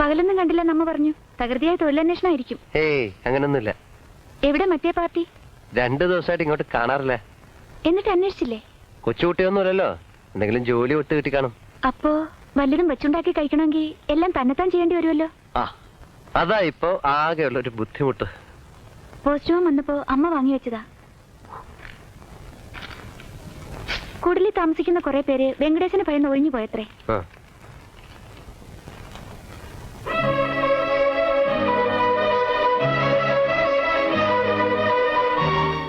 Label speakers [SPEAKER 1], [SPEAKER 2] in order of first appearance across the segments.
[SPEAKER 1] പകലൊന്നും കണ്ടില്ല നമ്മ പറഞ്ഞു. തകൃതിയായ തൊഴിലന്വേഷണമായിരിക്കും.
[SPEAKER 2] ഏയ് അങ്ങനൊന്നുമില്ല.
[SPEAKER 1] എവിടെ മറ്റേ പാർട്ടി?
[SPEAKER 2] രണ്ടു ദിവസമായിട്ട് ഇങ്ങോട്ട് കാണാറില്ല.
[SPEAKER 1] എന്നിട്ട് അന്വേഷിച്ചില്ലേ?
[SPEAKER 2] കൊച്ചുകുട്ടിയൊന്നുമല്ലല്ലോ. എന്തെങ്കിലും ജോലി ഒട്ട് കിട്ടി കാണും.
[SPEAKER 1] അപ്പോ വല്ലതും വെച്ചുണ്ടാക്കി കഴിക്കണമെങ്കിൽ എല്ലാം തന്നെത്താൻ ചെയ്യേണ്ടി വരുമല്ലോ?
[SPEAKER 2] ആ അതാ ഇപ്പോ ആകെയുള്ള ഒരു ബുദ്ധിമുട്ട്.
[SPEAKER 1] പോസ്റ്റ്മോൻ വന്നപ്പോ അമ്മ വാങ്ങി വെച്ചതാ. കുടിലിൽ താമസിക്കുന്ന കുറെ പേര് വെങ്കടേശന് ഭയന്ന് ഒഴിഞ്ഞു പോയത്രേ.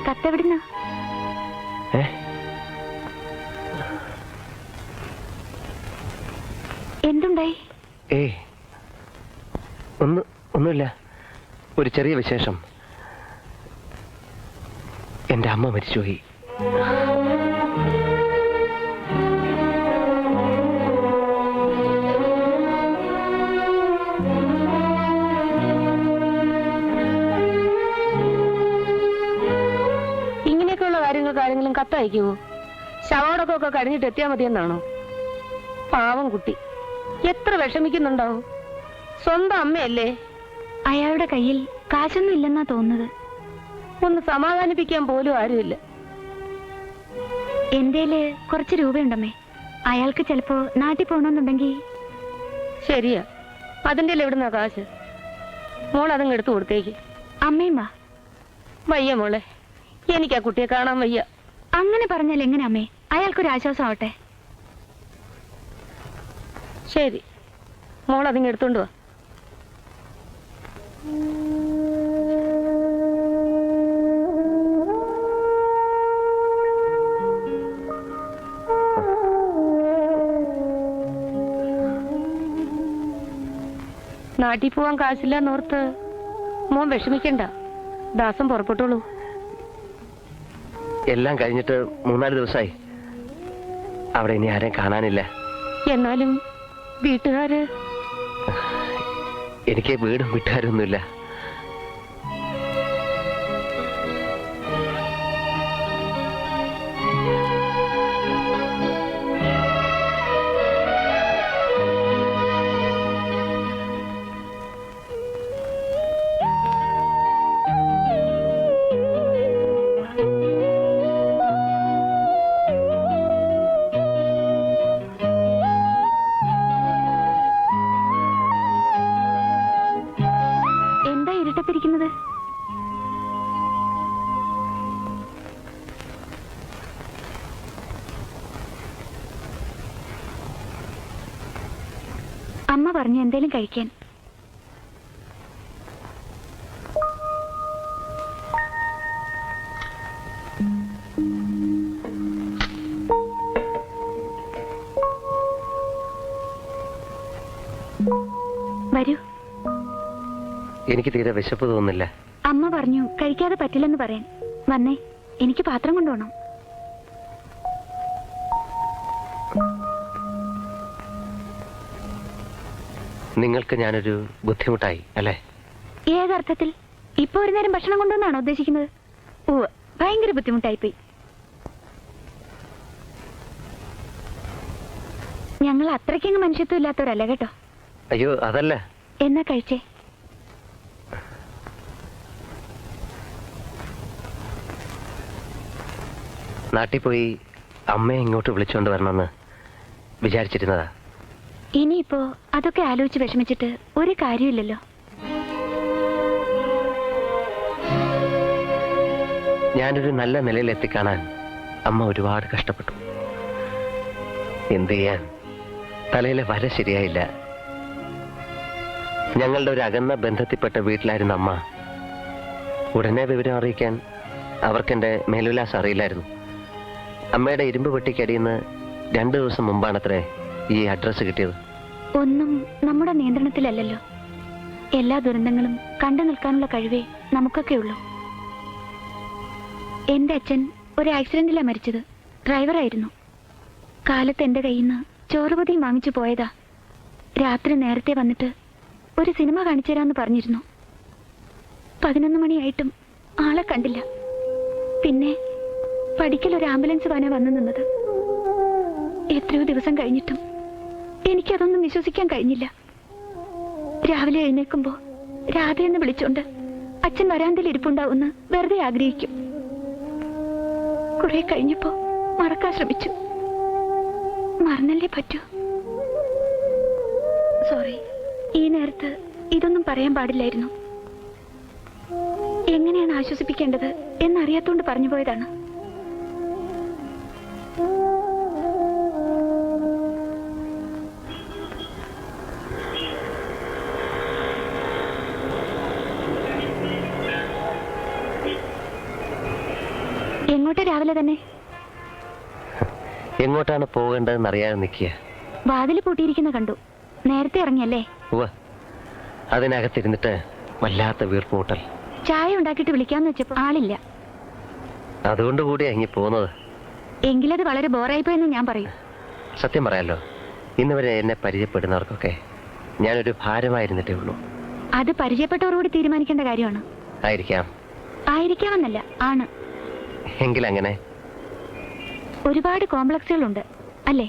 [SPEAKER 1] കത്തെവിടുന്ന?
[SPEAKER 2] ഏ?
[SPEAKER 1] എന്തുണ്ടായി?
[SPEAKER 2] ഏയ്. ഒന്ന് ഒന്നുമില്ല. ഒരു ചെറിയ വിശേഷം. എന്റെ അമ്മ മരിച്ചുപോയി.
[SPEAKER 3] കാര്യങ്ങൾക്ക് ആരെങ്കിലും കത്തയക്കുമോ ശവോടൊക്കെ ഒക്കെ കഴിഞ്ഞിട്ട് എത്തിയാൽ മതിയെന്നാണോ പാവം കുട്ടി. എത്ര വിഷമിക്കുന്നുണ്ടാവും? സ്വന്തം അമ്മയല്ലേ?
[SPEAKER 1] അയാളുടെ കയ്യിൽ കാശൊന്നും ഇല്ലെന്നാ തോന്നുന്നത്.
[SPEAKER 3] ഒന്ന് സമാധാനിപ്പിക്കാൻ പോലും ആരുമില്ല.
[SPEAKER 1] എന്തേൽ കുറച്ച് രൂപയുണ്ടമ്മേ. അയാൾക്ക് ചിലപ്പോ നാട്ടിൽ പോകണമെന്നുണ്ടെങ്കിൽ
[SPEAKER 3] ശരിയാ. അതിന്റെ എവിടുന്നാ കാശ്? മോൾ അതങ്ങ് എടുത്തു കൊടുത്തേക്ക്.
[SPEAKER 1] അമ്മയും വാ.
[SPEAKER 3] വയ്യ മോളെ. എനിക്ക് ആ കുട്ടിയെ കാണാൻ വയ്യ.
[SPEAKER 1] അങ്ങനെ പറഞ്ഞാൽ എങ്ങനെ അമ്മേ? അയാൾക്കൊരു ആശ്വാസം ആവട്ടെ
[SPEAKER 3] ശരി. മോൾ അതിങ്ങ് എടുത്തോണ്ട് വാ. നാട്ടിൽ പോവാൻ കാശില്ലെന്നോർത്ത് മോൻ വിഷമിക്കണ്ട. ദാസം പുറപ്പെട്ടോളൂ.
[SPEAKER 2] എല്ലാം കഴിഞ്ഞിട്ട് മൂന്നാൽ ദിവസമായി അവിടെ ഇനി ആരെയും കാണാനില്ല.
[SPEAKER 3] എന്നാലും വീട്ടുകാര്?
[SPEAKER 2] എനിക്ക് വീടും വീട്ടുകാരൊന്നുമില്ല.
[SPEAKER 1] ഇരുട്ടത്തിരിക്കുന്നത് അമ്മ പറഞ്ഞു എന്തേലും കഴിക്കാൻ. വരൂ.
[SPEAKER 2] എനിക്ക് തീരെ വിശപ്പ് തോന്നില്ല
[SPEAKER 1] അമ്മ പറഞ്ഞു കഴിക്കാതെ പറ്റില്ലെന്ന് പറയാൻ. വന്നേ എനിക്ക് പാത്രം കൊണ്ടുപോകണം.
[SPEAKER 2] നിങ്ങൾക്ക് ഞാനൊരു ബുദ്ധിമുട്ടായി അല്ലേ?
[SPEAKER 1] ഏതർത്ഥത്തിൽ? ഇപ്പൊ ഒരു നേരം ഭക്ഷണം കൊണ്ടുവന്നാണോ ഉദ്ദേശിക്കുന്നത്? ഓ ഭയങ്കര ബുദ്ധിമുട്ടായി പോയി ഞങ്ങൾ അത്രയ്ക്കങ്ങ് മനുഷ്യത്വം ഇല്ലാത്തവരല്ല കേട്ടോ.
[SPEAKER 2] അയ്യോ അതല്ല.
[SPEAKER 1] എന്നാ കഴിച്ചേ?
[SPEAKER 2] നാട്ടിൽ പോയി അമ്മയെ ഇങ്ങോട്ട് വിളിച്ചുകൊണ്ട് വരണമെന്ന് വിചാരിച്ചിരുന്നതാ.
[SPEAKER 1] ഇനിയിപ്പോ അതൊക്കെ ആലോചിച്ച് വിഷമിച്ചിട്ട് ഒരു കാര്യമില്ലല്ലോ.
[SPEAKER 2] ഞാനൊരു നല്ല നിലയിൽ എത്തിക്കാണാൻ അമ്മ ഒരുപാട് കഷ്ടപ്പെട്ടു. എന്ത് ചെയ്യാൻ? തലയിലെ വര ശരിയായില്ല. ഞങ്ങളുടെ ഒരു അകന്ന ബന്ധത്തിൽപ്പെട്ട വീട്ടിലായിരുന്നു അമ്മ ഉടനെ വിവരം അറിയിക്കാൻ അവർക്കെന്റെ മേലുല്ലാസം അറിയില്ലായിരുന്നു. അമ്മയുടെ ഇരുമ്പ് പെട്ടിക്കടിയിൽ നിന്ന് രണ്ടു ദിവസം മുമ്പാണത്രേ ഈ അഡ്രസ് കിട്ടിയത്.
[SPEAKER 1] ഒന്നും നമ്മുടെ നിയന്ത്രണത്തിലല്ലല്ലോ. എല്ലാ ദുരന്തങ്ങളും കണ്ടു നിൽക്കാനുള്ള കഴിവേ നമുക്കൊക്കെ ഉള്ളൂ. എന്റെ അച്ഛൻ ഒരു ആക്സിഡന്റിലാ മരിച്ചത്. ഡ്രൈവറായിരുന്നു. കാലത്ത് എന്റെ കയ്യിൽ നിന്ന് ചോറുപതി വാങ്ങിച്ചു പോയതാ. രാത്രി നേരത്തെ വന്നിട്ട് ഒരു സിനിമ കാണിച്ചു തരാമെന്ന് പറഞ്ഞിരുന്നു. പതിനൊന്ന് മണിയായിട്ടും ആളെ കണ്ടില്ല. പിന്നെ പഠിക്കൽ ഒരു ആംബുലൻസ് വാനാ വന്നു നിന്നത്. എത്രയോ ദിവസം കഴിഞ്ഞിട്ടും എനിക്കതൊന്നും വിശ്വസിക്കാൻ കഴിഞ്ഞില്ല. രാവിലെ എഴുന്നേൽക്കുമ്പോ രാധയെന്ന് വിളിച്ചോണ്ട് അച്ഛൻ വരാന്തയിൽ ഇരിപ്പുണ്ടാവുമെന്ന് വെറുതെ ആഗ്രഹിക്കും. കുറെ കഴിഞ്ഞപ്പോ മറക്കാൻ ശ്രമിച്ചു. മറന്നല്ലേ പറ്റൂ? സോറി ഈ നേരത്ത് ഇതൊന്നും പറയാൻ പാടില്ലായിരുന്നു. എങ്ങനെയാണ് ആശ്വസിപ്പിക്കേണ്ടത് എന്നറിയാത്തോണ്ട് പറഞ്ഞു പോയതാണ്. രാവിലെ തന്നെ.
[SPEAKER 2] എങ്ങോട്ടാണ് പോകേണ്ടതെന്ന് അറിയാതെ നിൽക്കുക.
[SPEAKER 1] വാതിൽ പൂട്ടിയിരിക്കുന്ന കണ്ടു. നേരത്തെ ഇറങ്ങിയല്ലേ?
[SPEAKER 2] അതിനകത്തിരുന്നിട്ട് വല്ലാത്ത വീർപ്പുമുട്ടൽ.
[SPEAKER 1] ചായ ഉണ്ടാക്കിയിട്ട് വിളിക്കാന്ന് വെച്ചപ്പോ ആളില്ല.
[SPEAKER 2] അതുകൊണ്ട് കൂടി ഇങ്ങി പോകുന്നത്.
[SPEAKER 1] എങ്കിലത് വളരെ ബോറായിപ്പോയെന്ന് ഞാൻ പറയും.
[SPEAKER 2] സത്യം പറയാലോ ഇന്ന് വരെ എന്നെ പരിചയപ്പെടുന്നവർക്കൊക്കെ ഞാനൊരു ഭാരമായിരുന്നിട്ടേ ഉള്ളൂ.
[SPEAKER 1] അത് പരിചയപ്പെട്ടവരോട് തീരുമാനിക്കേണ്ട കാര്യമാണ്?
[SPEAKER 2] ആയിരിക്കാം.
[SPEAKER 1] ആയിരിക്കാമെന്നല്ല ആണ്.
[SPEAKER 2] എങ്കിലങ്ങനെ?
[SPEAKER 1] ഒരുപാട് കോംപ്ലക്സുകളുണ്ട് അല്ലേ?